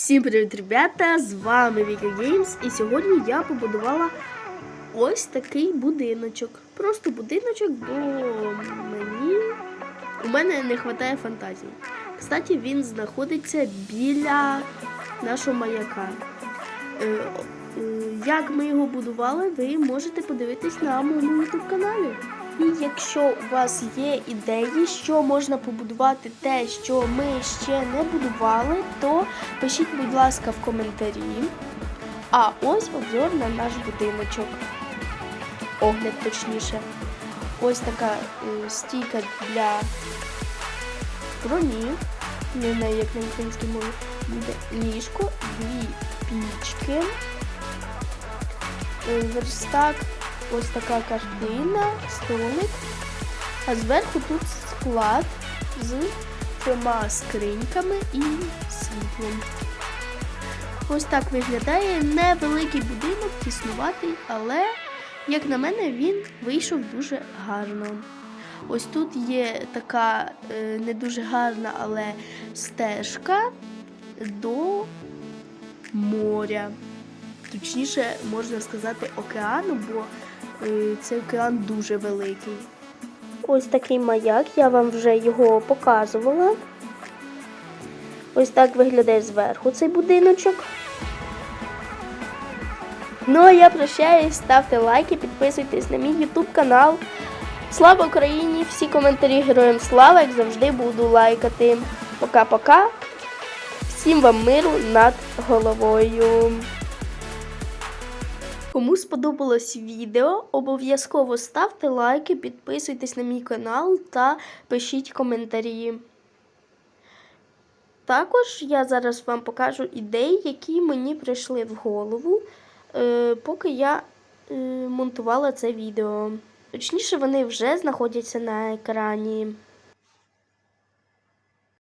Всім привіт, ребята! З вами Віка Геймс, і сьогодні я побудувала ось такий будиночок. Просто будиночок, бо мені у мене не вистачає фантазії. Кстати, він знаходиться біля нашого маяка. Як ми його будували, ви можете подивитись на моєму YouTube каналі. І якщо у вас є ідеї, що можна побудувати те, що ми ще не будували, то пишіть, будь ласка, в коментарі. А ось обзор на наш будиночок. Огляд точніше. Ось така е, стійка для броні. Не знаю, як на українській мові буде ліжко, дві пічки, верстак, ось така картина, столик. А зверху тут склад з трьома скриньками і світлом. Ось так виглядає невеликий будинок, тіснуватий, але, як на мене, він вийшов дуже гарно. Ось тут є така е, не дуже гарна, але стежка до моря. Точніше, можна сказати, океану, бо е, цей океан дуже великий. Ось такий маяк, я вам вже його показувала. Ось так виглядає зверху цей будиночок. Ну а я прощаюсь, ставте лайки, підписуйтесь на мій YouTube канал. Слава Україні! Всі коментарі героям слава, як завжди, буду лайкати. Пока-пока. Всім вам миру над головою. Кому сподобалось відео, обов'язково ставте лайки, підписуйтесь на мій канал та пишіть коментарі. Також я зараз вам покажу ідеї, які мені прийшли в голову, е, поки я е, монтувала це відео. Точніше, вони вже знаходяться на екрані.